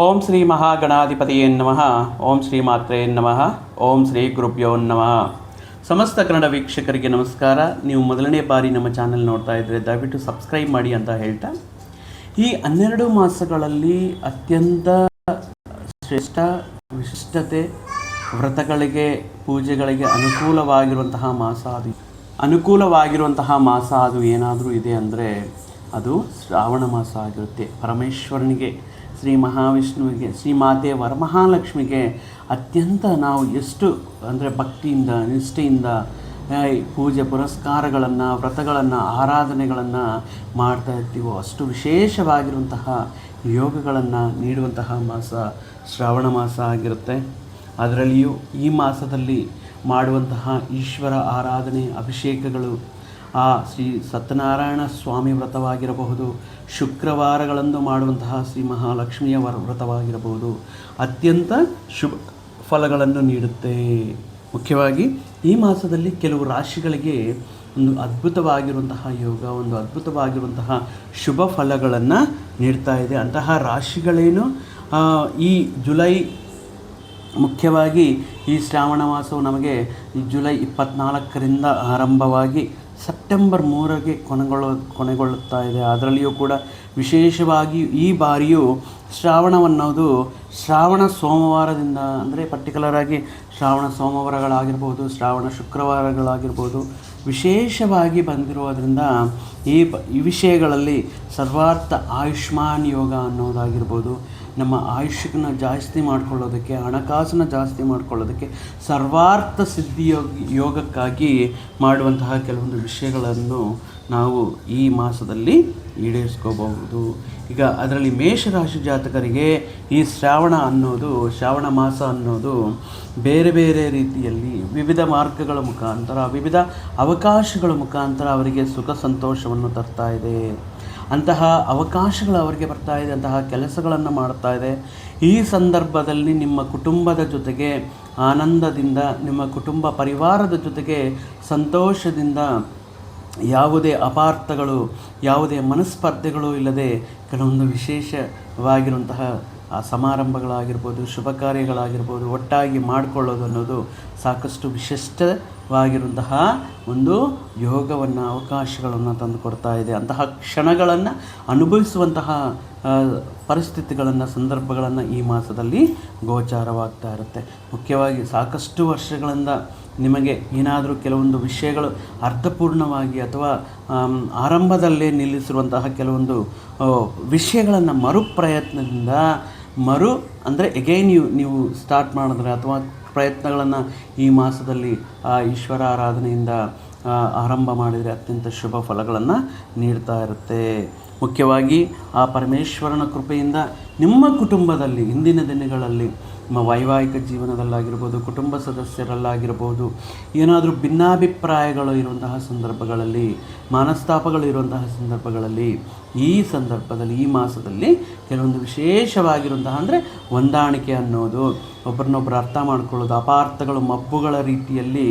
ಓಂ ಶ್ರೀ ಮಹಾಗಣಾಧಿಪತಿಯೇ ನಮಃ. ಓಂ ಶ್ರೀ ಮಾತ್ರೇ ನಮಃ. ಓಂ ಶ್ರೀ ಗುರುಭ್ಯೋ ನಮಃ. ಸಮಸ್ತ ಕನ್ನಡ ವೀಕ್ಷಕರಿಗೆ ನಮಸ್ಕಾರ. ನೀವು ಮೊದಲನೇ ಬಾರಿ ನಮ್ಮ ಚಾನೆಲ್ ನೋಡ್ತಾ ಇದ್ದರೆ ದಯವಿಟ್ಟು ಸಬ್ಸ್ಕ್ರೈಬ್ ಮಾಡಿ ಅಂತ ಹೇಳ್ತಾ. ಈ ಹನ್ನೆರಡು ಮಾಸಗಳಲ್ಲಿ ಅತ್ಯಂತ ಶ್ರೇಷ್ಠ, ವಿಶಿಷ್ಟತೆ, ವ್ರತಗಳಿಗೆ, ಪೂಜೆಗಳಿಗೆ ಅನುಕೂಲವಾಗಿರುವಂತಹ ಮಾಸ ಅದು. ಅನುಕೂಲವಾಗಿರುವಂತಹ ಮಾಸ ಅದು ಏನಾದರೂ ಇದೆ ಅಂದರೆ ಅದು ಶ್ರಾವಣ ಮಾಸ ಆಗಿರುತ್ತೆ. ಪರಮೇಶ್ವರನಿಗೆ ಶ್ರೀ ಮಹಾವಿಷ್ಣುವಿಗೆ, ಶ್ರೀ ಮಾತೆ ವರಮಹಾಲಕ್ಷ್ಮಿಗೆ ಅತ್ಯಂತ ನಾವು ಎಷ್ಟು ಅಂದರೆ ಭಕ್ತಿಯಿಂದ, ನಿಷ್ಠೆಯಿಂದ ಪೂಜೆ ಪುರಸ್ಕಾರಗಳನ್ನು, ವ್ರತಗಳನ್ನು, ಆರಾಧನೆಗಳನ್ನು ಮಾಡ್ತಾ ಇರ್ತೀವೋ, ಅಷ್ಟು ವಿಶೇಷವಾಗಿರುವಂತಹ ಯೋಗಗಳನ್ನು ನೀಡುವಂತಹ ಮಾಸ ಶ್ರಾವಣ ಮಾಸ ಆಗಿರುತ್ತೆ. ಅದರಲ್ಲಿಯೂ ಈ ಮಾಸದಲ್ಲಿ ಮಾಡುವಂತಹ ಈಶ್ವರ ಆರಾಧನೆ, ಅಭಿಷೇಕಗಳು ಆ ಶ್ರೀ ಸತ್ಯನಾರಾಯಣ ಸ್ವಾಮಿ ವ್ರತವಾಗಿರಬಹುದು, ಶುಕ್ರವಾರಗಳಂದು ಮಾಡುವಂತಹ ಶ್ರೀ ಮಹಾಲಕ್ಷ್ಮಿಯ ವರ ವ್ರತವಾಗಿರಬಹುದು. ಅತ್ಯಂತ ಶುಭ ಫಲಗಳನ್ನು ನೀಡುತ್ತೆ. ಮುಖ್ಯವಾಗಿ ಈ ಮಾಸದಲ್ಲಿ ಕೆಲವು ರಾಶಿಗಳಿಗೆ ಒಂದು ಅದ್ಭುತವಾಗಿರುವಂತಹ ಯೋಗ, ಒಂದು ಅದ್ಭುತವಾಗಿರುವಂತಹ ಶುಭ ಫಲಗಳನ್ನು ನೀಡ್ತಾ ಇದೆ. ಅಂತಹ ರಾಶಿಗಳೇನು? ಈ ಜುಲೈ ಮುಖ್ಯವಾಗಿ ಈ ಶ್ರಾವಣ ಮಾಸವು ನಮಗೆ ಈ ಜುಲೈ ಇಪ್ಪತ್ತ್ನಾಲ್ಕರಿಂದ ಆರಂಭವಾಗಿ ಸೆಪ್ಟೆಂಬರ್ ಮೂರಕ್ಕೆ ಕೊನೆಗೊಳ್ಳ ಕೊನೆಗೊಳ್ಳುತ್ತಾ ಇದೆ. ಅದರಲ್ಲಿಯೂ ಕೂಡ ವಿಶೇಷವಾಗಿ ಈ ಬಾರಿಯು ಶ್ರಾವಣವನ್ನೋದು ಶ್ರಾವಣ ಸೋಮವಾರದಿಂದ, ಅಂದರೆ ಪರ್ಟಿಕ್ಯುಲರ್ ಆಗಿ ಶ್ರಾವಣ ಸೋಮವಾರಗಳಾಗಿರ್ಬೋದು, ಶ್ರಾವಣ ಶುಕ್ರವಾರಗಳಾಗಿರ್ಬೋದು, ವಿಶೇಷವಾಗಿ ಬಂದಿರೋದ್ರಿಂದ ಈ ಈ ವಿಷಯಗಳಲ್ಲಿ ಸರ್ವಾರ್ಥ ಆಯುಷ್ಮಾನ್ ಯೋಗ ಅನ್ನೋದಾಗಿರ್ಬೋದು ನಮ್ಮ ಆಯುಷ್ಯನ ಜಾಸ್ತಿ ಮಾಡ್ಕೊಳ್ಳೋದಕ್ಕೆ ಹಣಕಾಸನ್ನ ಜಾಸ್ತಿ ಮಾಡ್ಕೊಳ್ಳೋದಕ್ಕೆ, ಸರ್ವಾರ್ಥ ಸಿದ್ಧಿ ಯೋಗ, ಯೋಗಕ್ಕಾಗಿ ಮಾಡುವಂತಹ ಕೆಲವೊಂದು ವಿಷಯಗಳನ್ನು ನಾವು ಈ ಮಾಸದಲ್ಲಿ ಈಡೇರಿಸ್ಕೋಬಹುದು. ಈಗ ಅದರಲ್ಲಿ ಮೇಷರಾಶಿ ಜಾತಕರಿಗೆ ಈ ಶ್ರಾವಣ ಅನ್ನೋದು, ಶ್ರಾವಣ ಮಾಸ ಅನ್ನೋದು ಬೇರೆ ಬೇರೆ ರೀತಿಯಲ್ಲಿ ವಿವಿಧ ಮಾರ್ಗಗಳ ಮುಖಾಂತರ, ವಿವಿಧ ಅವಕಾಶಗಳ ಮುಖಾಂತರ ಅವರಿಗೆ ಸುಖ ಸಂತೋಷವನ್ನು ತರ್ತಾ ಇದೆ. ಅಂತಹ ಅವಕಾಶಗಳು ಅವರಿಗೆ ಬರ್ತಾ ಇದೆ, ಅಂತಹ ಕೆಲಸಗಳನ್ನು ಮಾಡ್ತಾ ಇದೆ. ಈ ಸಂದರ್ಭದಲ್ಲಿ ನಿಮ್ಮ ಕುಟುಂಬದ ಜೊತೆಗೆ ಆನಂದದಿಂದ, ನಿಮ್ಮ ಕುಟುಂಬ ಪರಿವಾರದ ಜೊತೆಗೆ ಸಂತೋಷದಿಂದ ಯಾವುದೇ ಅಪಾರ್ಥಗಳು, ಯಾವುದೇ ಮನಸ್ಪರ್ಧೆಗಳು ಇಲ್ಲದೆ ಕೆಲವೊಂದು ವಿಶೇಷವಾಗಿರುವಂತಹ ಆ ಸಮಾರಂಭಗಳಾಗಿರ್ಬೋದು ಶುಭ ಕಾರ್ಯಗಳಾಗಿರ್ಬೋದು ಒಟ್ಟಾಗಿ ಮಾಡಿಕೊಳ್ಳೋದು ಅನ್ನೋದು ಸಾಕಷ್ಟು ವಿಶಿಷ್ಟವಾಗಿರುವಂತಹ ಒಂದು ಯೋಗವನ್ನು, ಅವಕಾಶಗಳನ್ನು ತಂದುಕೊಡ್ತಾ ಇದೆ. ಅಂತಹ ಕ್ಷಣಗಳನ್ನು ಅನುಭವಿಸುವಂತಹ ಪರಿಸ್ಥಿತಿಗಳನ್ನು, ಸಂದರ್ಭಗಳನ್ನು ಈ ಮಾಸದಲ್ಲಿ ಗೋಚಾರವಾಗ್ತಾ ಇರುತ್ತೆ. ಮುಖ್ಯವಾಗಿ ಸಾಕಷ್ಟು ವರ್ಷಗಳಿಂದ ನಿಮಗೆ ಏನಾದರೂ ಕೆಲವೊಂದು ವಿಷಯಗಳು ಅರ್ಥಪೂರ್ಣವಾಗಿ ಅಥವಾ ಆರಂಭದಲ್ಲೇ ನಿಲ್ಲಿಸಿರುವಂತಹ ಕೆಲವೊಂದು ವಿಷಯಗಳನ್ನು ಮರುಪ್ರಯತ್ನದಿಂದ ಮರು, ಅಂದರೆ ಎಗೈನ್ ನೀವು ನೀವು ಸ್ಟಾರ್ಟ್ ಮಾಡಿದ್ರೆ ಅಥವಾ ಪ್ರಯತ್ನಗಳನ್ನು ಈ ಮಾಸದಲ್ಲಿ, ಆ ಈಶ್ವರ ಆರಾಧನೆಯಿಂದ ಆರಂಭ ಮಾಡಿದರೆ ಅತ್ಯಂತ ಶುಭ ಫಲಗಳನ್ನು ನೀಡ್ತಾ ಇರುತ್ತೆ. ಮುಖ್ಯವಾಗಿ ಆ ಪರಮೇಶ್ವರನ ಕೃಪೆಯಿಂದ ನಿಮ್ಮ ಕುಟುಂಬದಲ್ಲಿ ಹಿಂದಿನ ದಿನಗಳಲ್ಲಿ, ನಿಮ್ಮ ವೈವಾಹಿಕ ಜೀವನದಲ್ಲಾಗಿರ್ಬೋದು, ಕುಟುಂಬ ಸದಸ್ಯರಲ್ಲಾಗಿರ್ಬೋದು, ಏನಾದರೂ ಭಿನ್ನಾಭಿಪ್ರಾಯಗಳು ಇರುವಂತಹ ಸಂದರ್ಭಗಳಲ್ಲಿ, ಮನಸ್ತಾಪಗಳು ಇರುವಂತಹ ಸಂದರ್ಭಗಳಲ್ಲಿ ಈ ಸಂದರ್ಭದಲ್ಲಿ, ಈ ಮಾಸದಲ್ಲಿ ಕೆಲವೊಂದು ವಿಶೇಷವಾಗಿರುವಂತಹ ಅಂದರೆ ಹೊಂದಾಣಿಕೆ ಅನ್ನೋದು ಒಬ್ಬರನ್ನೊಬ್ಬರು ಅರ್ಥ ಮಾಡ್ಕೊಳ್ಳೋದು, ಅಪಾರ್ಥಗಳು, ಮಬ್ಬುಗಳ ರೀತಿಯಲ್ಲಿ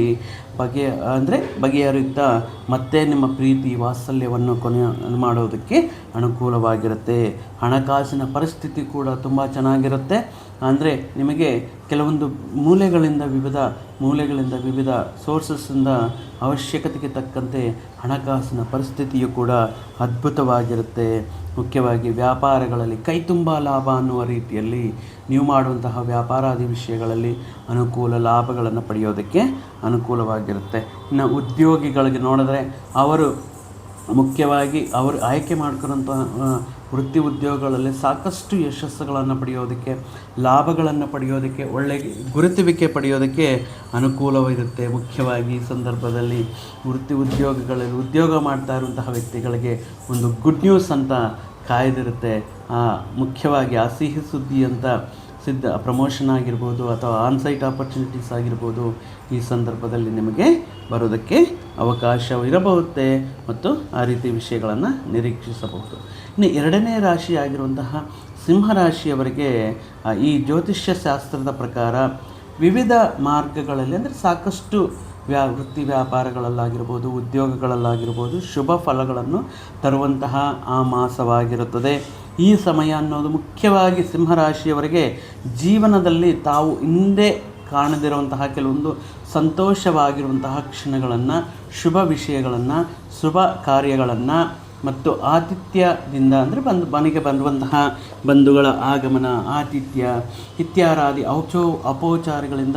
ಬಗೆ, ಅಂದರೆ ಬಗೆಹರಿಯುತ್ತಾ ಮತ್ತೆ ನಿಮ್ಮ ಪ್ರೀತಿ, ವಾತ್ಸಲ್ಯವನ್ನು ಕೊನೆ ಮಾಡೋದಕ್ಕೆ ಅನುಕೂಲವಾಗಿರುತ್ತೆ. ಹಣಕಾಸಿನ ಪರಿಸ್ಥಿತಿ ಕೂಡ ತುಂಬ ಚೆನ್ನಾಗಿರುತ್ತೆ. ಅಂದರೆ ನಿಮಗೆ ಕೆಲವೊಂದು ಮೂಲೆಗಳಿಂದ ವಿವಿಧ ಮೂಲೆಗಳಿಂದ ವಿವಿಧ ಸೋರ್ಸಸ್ಸಿಂದ ಅವಶ್ಯಕತೆಗೆ ತಕ್ಕಂತೆ ಹಣಕಾಸಿನ ಪರಿಸ್ಥಿತಿಯು ಕೂಡ ಅದ್ಭುತವಾಗಿರುತ್ತೆ. ಮುಖ್ಯವಾಗಿ ವ್ಯಾಪಾರಗಳಲ್ಲಿ ಕೈ ತುಂಬ ಲಾಭ ಅನ್ನುವ ರೀತಿಯಲ್ಲಿ ನೀವು ಮಾಡುವಂತಹ ವ್ಯಾಪಾರಾದಿ ವಿಷಯಗಳಲ್ಲಿ ಅನುಕೂಲ ಲಾಭಗಳನ್ನು ಪಡೆಯೋದಕ್ಕೆ ಅನುಕೂಲವಾಗಿರುತ್ತೆ. ಇನ್ನು ಉದ್ಯೋಗಿಗಳಿಗೆ ನೋಡಿದ್ರೆ ಅವರು ಮುಖ್ಯವಾಗಿ ಅವರು ಆಯ್ಕೆ ಮಾಡ್ಕೊಳ್ಳೋಂತಹ ವೃತ್ತಿ ಉದ್ಯೋಗಗಳಲ್ಲಿ ಸಾಕಷ್ಟು ಯಶಸ್ಸುಗಳನ್ನು ಪಡೆಯೋದಕ್ಕೆ, ಲಾಭಗಳನ್ನು ಪಡೆಯೋದಕ್ಕೆ ಒಳ್ಳೆಯ ಗುರುತುವಿಕೆ ಪಡೆಯೋದಕ್ಕೆ ಅನುಕೂಲವಿರುತ್ತೆ ಮುಖ್ಯವಾಗಿ ಈ ಸಂದರ್ಭದಲ್ಲಿ ವೃತ್ತಿ ಉದ್ಯೋಗಗಳಲ್ಲಿ ಉದ್ಯೋಗ ಮಾಡ್ತಾ ಇರುವಂತಹ ವ್ಯಕ್ತಿಗಳಿಗೆ ಒಂದು ಗುಡ್ ನ್ಯೂಸ್ ಅಂತ ಕಾಯ್ದಿರುತ್ತೆ. ಮುಖ್ಯವಾಗಿ ಆ ಸಿಹಿ ಸುದ್ದಿ ಅಂತ ಸಿದ್ಧ ಪ್ರಮೋಷನ್ ಆಗಿರ್ಬೋದು ಅಥವಾ ಆನ್ಸೈಟ್ ಆಪರ್ಚುನಿಟೀಸ್ ಆಗಿರ್ಬೋದು, ಈ ಸಂದರ್ಭದಲ್ಲಿ ನಿಮಗೆ ಬರೋದಕ್ಕೆ ಅವಕಾಶ ಇರಬಹುದೇ ಮತ್ತು ಆ ರೀತಿ ವಿಷಯಗಳನ್ನು ನಿರೀಕ್ಷಿಸಬಹುದು. ಇನ್ನು ಎರಡನೇ ರಾಶಿ ಆಗಿರುವಂತಹ ಸಿಂಹರಾಶಿಯವರಿಗೆ ಈ ಜ್ಯೋತಿಷ್ಯ ಶಾಸ್ತ್ರದ ಪ್ರಕಾರ ವಿವಿಧ ಮಾರ್ಗಗಳಲ್ಲಿ ಅಂದರೆ ಸಾಕಷ್ಟು ವ್ಯಾ, ವೃತ್ತಿ ವ್ಯಾಪಾರಗಳಲ್ಲಾಗಿರ್ಬೋದು, ಉದ್ಯೋಗಗಳಲ್ಲಾಗಿರ್ಬೋದು ಶುಭ ಫಲಗಳನ್ನು ತರುವಂತಹ ಆ ಮಾಸವಾಗಿರುತ್ತದೆ. ಈ ಸಮಯ ಅನ್ನೋದು ಮುಖ್ಯವಾಗಿ ಸಿಂಹರಾಶಿಯವರಿಗೆ ಜೀವನದಲ್ಲಿ ತಾವು ಹಿಂದೆ ಕಾಣದಿರುವಂತಹ ಕೆಲವೊಂದು ಸಂತೋಷವಾಗಿರುವಂತಹ ಕ್ಷಣಗಳನ್ನು, ಶುಭ ವಿಷಯಗಳನ್ನು, ಶುಭ ಕಾರ್ಯಗಳನ್ನು ಮತ್ತು ಆತಿಥ್ಯದಿಂದ ಅಂದರೆ ಬಂದು, ಮನೆಗೆ ಬರುವಂತಹ ಬಂಧುಗಳ ಆಗಮನ, ಆತಿಥ್ಯ, ಇತ್ಯಾರಾದಿ ಔಚೋ ಅಪೋಚಾರಗಳಿಂದ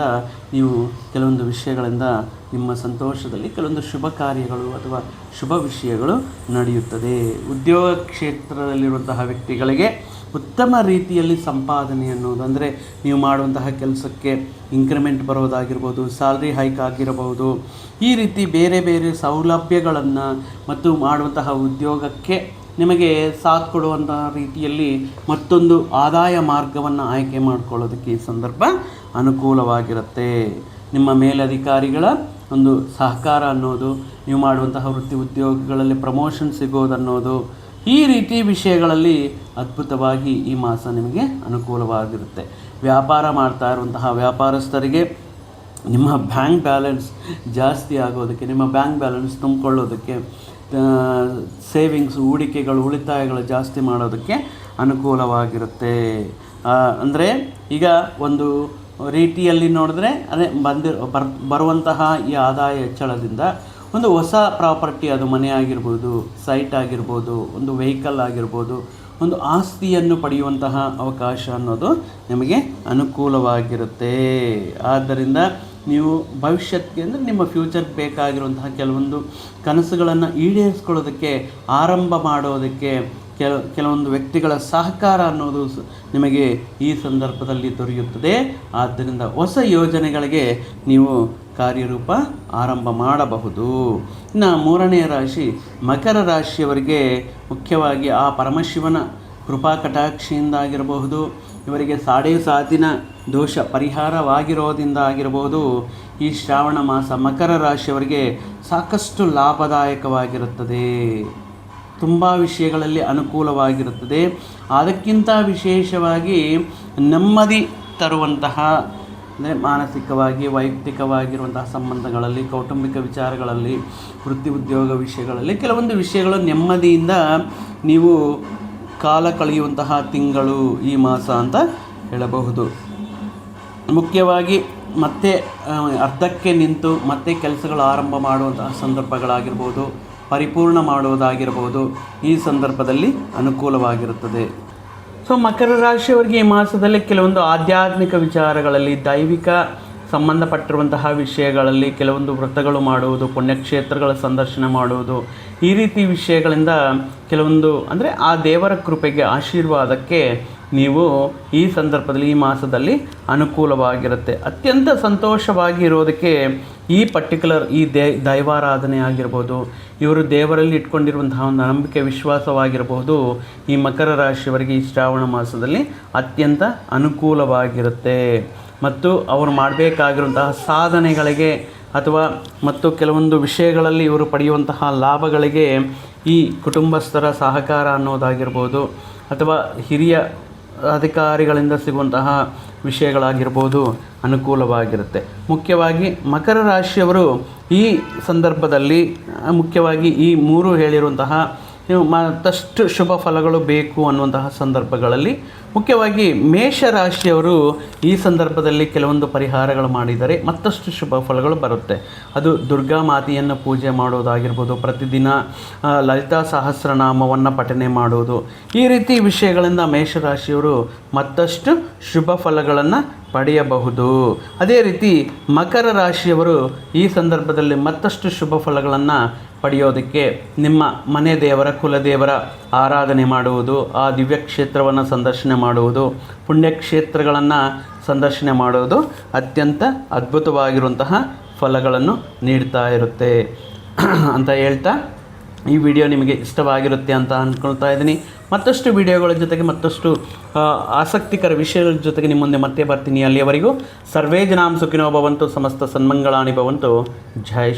ನೀವು ಕೆಲವೊಂದು ವಿಷಯಗಳಿಂದ ನಿಮ್ಮ ಸಂತೋಷದಲ್ಲಿ ಕೆಲವೊಂದು ಶುಭ ಕಾರ್ಯಗಳು ಅಥವಾ ಶುಭ ವಿಷಯಗಳು ನಡೆಯುತ್ತದೆ. ಉದ್ಯೋಗ ಕ್ಷೇತ್ರದಲ್ಲಿರುವಂತಹ ವ್ಯಕ್ತಿಗಳಿಗೆ ಉತ್ತಮ ರೀತಿಯಲ್ಲಿ ಸಂಪಾದನೆ ಅನ್ನೋದು ಅಂದರೆ ನೀವು ಮಾಡುವಂತಹ ಕೆಲಸಕ್ಕೆ ಇನ್ಕ್ರಿಮೆಂಟ್ ಬರೋದಾಗಿರ್ಬೋದು ಸ್ಯಾಲ್ರಿ ಹೈಕ್ ಆಗಿರಬಹುದು. ಈ ರೀತಿ ಬೇರೆ ಬೇರೆ ಸೌಲಭ್ಯಗಳನ್ನು ಮತ್ತು ಮಾಡುವಂತಹ ಉದ್ಯೋಗಕ್ಕೆ ನಿಮಗೆ ಸಾಥ್ ಕೊಡುವಂತಹ ರೀತಿಯಲ್ಲಿ ಮತ್ತೊಂದು ಆದಾಯ ಮಾರ್ಗವನ್ನು ಆಯ್ಕೆ ಮಾಡಿಕೊಳ್ಳೋದಕ್ಕೆ ಈ ಸಂದರ್ಭ ಅನುಕೂಲವಾಗಿರುತ್ತೆ. ನಿಮ್ಮ ಮೇಲಧಿಕಾರಿಗಳ ಒಂದು ಸಹಕಾರ ಅನ್ನೋದು, ನೀವು ಮಾಡುವಂತಹ ವೃತ್ತಿ ಉದ್ಯೋಗಗಳಲ್ಲಿ ಪ್ರಮೋಷನ್ ಸಿಗೋದನ್ನೋದು ಈ ರೀತಿ ವಿಷಯಗಳಲ್ಲಿ ಅದ್ಭುತವಾಗಿ ಈ ಮಾಸ ನಿಮಗೆ ಅನುಕೂಲವಾಗಿರುತ್ತೆ. ವ್ಯಾಪಾರ ಮಾಡ್ತಾ ಇರುವಂತಹ ವ್ಯಾಪಾರಸ್ಥರಿಗೆ ನಿಮ್ಮ ಬ್ಯಾಂಕ್ ಬ್ಯಾಲೆನ್ಸ್ ಜಾಸ್ತಿ ಆಗೋದಕ್ಕೆ, ನಿಮ್ಮ ಬ್ಯಾಂಕ್ ಬ್ಯಾಲೆನ್ಸ್ ತುಂಬಿಕೊಳ್ಳೋದಕ್ಕೆ ಸೇವಿಂಗ್ಸ್ ಹೂಡಿಕೆಗಳು, ಉಳಿತಾಯಗಳು ಜಾಸ್ತಿ ಮಾಡೋದಕ್ಕೆ ಅನುಕೂಲವಾಗಿರುತ್ತೆ. ಅಂದರೆ ಈಗ ಒಂದು ರೀತಿಯಲ್ಲಿ ನೋಡಿದ್ರೆ ಅದೇ ಬಂದಿರ, ಬರ್, ಬರುವಂತಹ ಈ ಆದಾಯ ಹೆಚ್ಚಳದಿಂದ ಒಂದು ಹೊಸ ಪ್ರಾಪರ್ಟಿ ಅದು ಮನೆ ಆಗಿರ್ಬೋದು ಸೈಟ್ ಆಗಿರ್ಬೋದು, ಒಂದು ವೆಹಿಕಲ್ ಆಗಿರ್ಬೋದು, ಒಂದು ಆಸ್ತಿಯನ್ನು ಪಡೆಯುವಂತಹ ಅವಕಾಶ ಅನ್ನೋದು ನಿಮಗೆ ಅನುಕೂಲವಾಗಿರುತ್ತೆ. ಆದ್ದರಿಂದ ನೀವು ಭವಿಷ್ಯಕ್ಕೆ ಅಂದರೆ ನಿಮ್ಮ ಫ್ಯೂಚರ್ಗೆ ಬೇಕಾಗಿರುವಂತಹ ಕೆಲವೊಂದು ಕನಸುಗಳನ್ನು ಈಡೇರಿಸ್ಕೊಳ್ಳೋದಕ್ಕೆ, ಆರಂಭ ಮಾಡೋದಕ್ಕೆ ಕೆಲ, ಕೆಲವೊಂದು ವ್ಯಕ್ತಿಗಳ ಸಹಕಾರ ಅನ್ನೋದು ನಿಮಗೆ ಈ ಸಂದರ್ಭದಲ್ಲಿ ದೊರೆಯುತ್ತದೆ. ಆದ್ದರಿಂದ ಹೊಸ ಯೋಜನೆಗಳಿಗೆ ನೀವು ಕಾರ್ಯರೂಪ ಆರಂಭ ಮಾಡಬಹುದು. ಇನ್ನು ಮೂರನೇ ರಾಶಿ, ಮಕರ ರಾಶಿಯವರಿಗೆ ಮುಖ್ಯವಾಗಿ ಆ ಪರಮಶಿವನ ಕೃಪಾ ಕಟಾಕ್ಷಿಯಿಂದ ಆಗಿರಬಹುದು. ಇವರಿಗೆ ಸಾಡೆ ಸಾತಿನ ದೋಷ ಪರಿಹಾರವಾಗಿರೋದಿಂದ ಆಗಿರಬಹುದು. ಈ ಶ್ರಾವಣ ಮಾಸ ಮಕರ ರಾಶಿಯವರಿಗೆ ಸಾಕಷ್ಟು ಲಾಭದಾಯಕವಾಗಿರುತ್ತದೆ. ತುಂಬ ವಿಷಯಗಳಲ್ಲಿ ಅನುಕೂಲವಾಗಿರುತ್ತದೆ. ಅದಕ್ಕಿಂತ ವಿಶೇಷವಾಗಿ ನೆಮ್ಮದಿ ತರುವಂತಹ, ಅಂದರೆ ಮಾನಸಿಕವಾಗಿ, ವೈಯಕ್ತಿಕವಾಗಿರುವಂತಹ ಸಂಬಂಧಗಳಲ್ಲಿ, ಕೌಟುಂಬಿಕ ವಿಚಾರಗಳಲ್ಲಿ, ವೃತ್ತಿ ಉದ್ಯೋಗ ವಿಷಯಗಳಲ್ಲಿ ಕೆಲವೊಂದು ವಿಷಯಗಳು ನೆಮ್ಮದಿಯಿಂದ ನೀವು ಕಾಲ ಕಳೆಯುವಂತಹ ತಿಂಗಳು ಈ ಮಾಸ ಅಂತ ಹೇಳಬಹುದು. ಮುಖ್ಯವಾಗಿ ಮತ್ತೆ ಅರ್ಧಕ್ಕೆ ನಿಂತು ಮತ್ತೆ ಕೆಲಸಗಳು ಆರಂಭ ಮಾಡುವಂತಹ ಸಂದರ್ಭಗಳಾಗಿರ್ಬೋದು. ಪರಿಪೂರ್ಣ ಮಾಡುವುದಾಗಿರಬಹುದು. ಈ ಸಂದರ್ಭದಲ್ಲಿ ಅನುಕೂಲವಾಗಿರುತ್ತದೆ. ಸೊ ಮಕರ ರಾಶಿಯವರಿಗೆ ಈ ಮಾಸದಲ್ಲಿ ಕೆಲವೊಂದು ಆಧ್ಯಾತ್ಮಿಕ ವಿಚಾರಗಳಲ್ಲಿ, ದೈವಿಕ ಸಂಬಂಧಪಟ್ಟಿರುವಂತಹ ವಿಷಯಗಳಲ್ಲಿ ಕೆಲವೊಂದು ವ್ರತಗಳು ಮಾಡುವುದು, ಪುಣ್ಯಕ್ಷೇತ್ರಗಳ ಸಂದರ್ಶನ ಮಾಡುವುದು. ಈ ರೀತಿ ವಿಷಯಗಳಿಂದ ಕೆಲವೊಂದು, ಅಂದರೆ ಆ ದೇವರ ಕೃಪೆಗೆ ಆಶೀರ್ವಾದಕ್ಕೆ ನೀವು ಈ ಸಂದರ್ಭದಲ್ಲಿ, ಈ ಮಾಸದಲ್ಲಿ ಅನುಕೂಲವಾಗಿರುತ್ತೆ. ಅತ್ಯಂತ ಸಂತೋಷವಾಗಿ ಇರೋದಕ್ಕೆ ಈ ಪರ್ಟಿಕ್ಯುಲರ್ ಈ ದೇ, ದೈವಾರಾಧನೆ ಆಗಿರ್ಬೋದು, ಇವರು ದೇವರಲ್ಲಿ ಇಟ್ಕೊಂಡಿರುವಂತಹ ಒಂದು ನಂಬಿಕೆ ವಿಶ್ವಾಸವಾಗಿರಬಹುದು ಈ ಮಕರ ರಾಶಿಯವರಿಗೆ ಈ ಶ್ರಾವಣ ಮಾಸದಲ್ಲಿ ಅತ್ಯಂತ ಅನುಕೂಲವಾಗಿರುತ್ತೆ. ಮತ್ತು ಅವರು ಮಾಡಬೇಕಾಗಿರುವಂತಹ ಸಾಧನೆಗಳಿಗೆ ಅಥವಾ ಮತ್ತು ಕೆಲವೊಂದು ವಿಷಯಗಳಲ್ಲಿ ಇವರು ಪಡೆಯುವಂತಹ ಲಾಭಗಳಿಗೆ ಈ ಕುಟುಂಬಸ್ಥರ ಸಹಕಾರ ಅನ್ನೋದಾಗಿರ್ಬೋದು, ಅಥವಾ ಹಿರಿಯ ಅಧಿಕಾರಿಗಳಿಂದ ಸಿಗುವಂತಹ ವಿಷಯಗಳಾಗಿರ್ಬೋದು ಅನುಕೂಲವಾಗಿರುತ್ತೆ. ಮುಖ್ಯವಾಗಿ ಮಕರ ರಾಶಿಯವರು ಈ ಸಂದರ್ಭದಲ್ಲಿ ಮುಖ್ಯವಾಗಿ ಈ ಮೂರು ಹೇಳಿರುವಂತಹ ಮತ್ತಷ್ಟು ಶುಭ ಫಲಗಳು ಬೇಕು ಅನ್ನುವಂತಹ ಸಂದರ್ಭಗಳಲ್ಲಿ ಮುಖ್ಯವಾಗಿ ಮೇಷರಾಶಿಯವರು ಈ ಸಂದರ್ಭದಲ್ಲಿ ಕೆಲವೊಂದು ಪರಿಹಾರಗಳು ಮಾಡಿದರೆ ಮತ್ತಷ್ಟು ಶುಭ ಫಲಗಳು ಬರುತ್ತೆ. ಅದು ದುರ್ಗಾ ಮಾತೆಯನ್ನು ಪೂಜೆ ಮಾಡೋದಾಗಿರ್ಬೋದು, ಪ್ರತಿದಿನ ಲಲಿತಾ ಸಹಸ್ರನಾಮವನ್ನು ಪಠನೆ ಮಾಡೋದು, ಈ ರೀತಿ ವಿಷಯಗಳಿಂದ ಮೇಷರಾಶಿಯವರು ಮತ್ತಷ್ಟು ಶುಭ ಫಲಗಳನ್ನು ಪಡೆಯಬಹುದು. ಅದೇ ರೀತಿ ಮಕರ ರಾಶಿಯವರು ಈ ಸಂದರ್ಭದಲ್ಲಿ ಮತ್ತಷ್ಟು ಶುಭ ಫಲಗಳನ್ನು ಪಡೆಯೋದಕ್ಕೆ ನಿಮ್ಮ ಮನೆ ದೇವರ, ಕುಲದೇವರ ಆರಾಧನೆ ಮಾಡುವುದು, ಆ ದಿವ್ಯ ಕ್ಷೇತ್ರವನ್ನು ಸಂದರ್ಶನ ಮಾಡುವುದು, ಪುಣ್ಯಕ್ಷೇತ್ರಗಳನ್ನು ಸಂದರ್ಶನೆ ಮಾಡುವುದು ಅತ್ಯಂತ ಅದ್ಭುತವಾಗಿರುವಂತಹ ಫಲಗಳನ್ನು ನೀಡ್ತಾ ಇರುತ್ತೆ. ಅಂತ ಹೇಳ್ತಾ ಈ ವಿಡಿಯೋ ನಿಮಗೆ ಇಷ್ಟವಾಗಿರುತ್ತೆ ಅಂತ ಅಂದ್ಕೊಳ್ತಾ ಇದ್ದೀನಿ. ಮತ್ತಷ್ಟು ವಿಡಿಯೋಗಳ ಜೊತೆಗೆ ಮತ್ತಷ್ಟು ಆಸಕ್ತಿಕರ ವಿಷಯಗಳ ಜೊತೆಗೆ ನಿಮ್ಮ ಮುಂದೆ ಮತ್ತೆ ಬರ್ತೀನಿ. ಅಲ್ಲಿಯವರೆಗೂ ಸರ್ವೇ ಜನಾಂ ಸುಖಿನೋ ಭವಂತು, ಸಮಸ್ತ ಸನ್ಮಂಗಳಾಣಿ ಭವಂತು. ಜೈ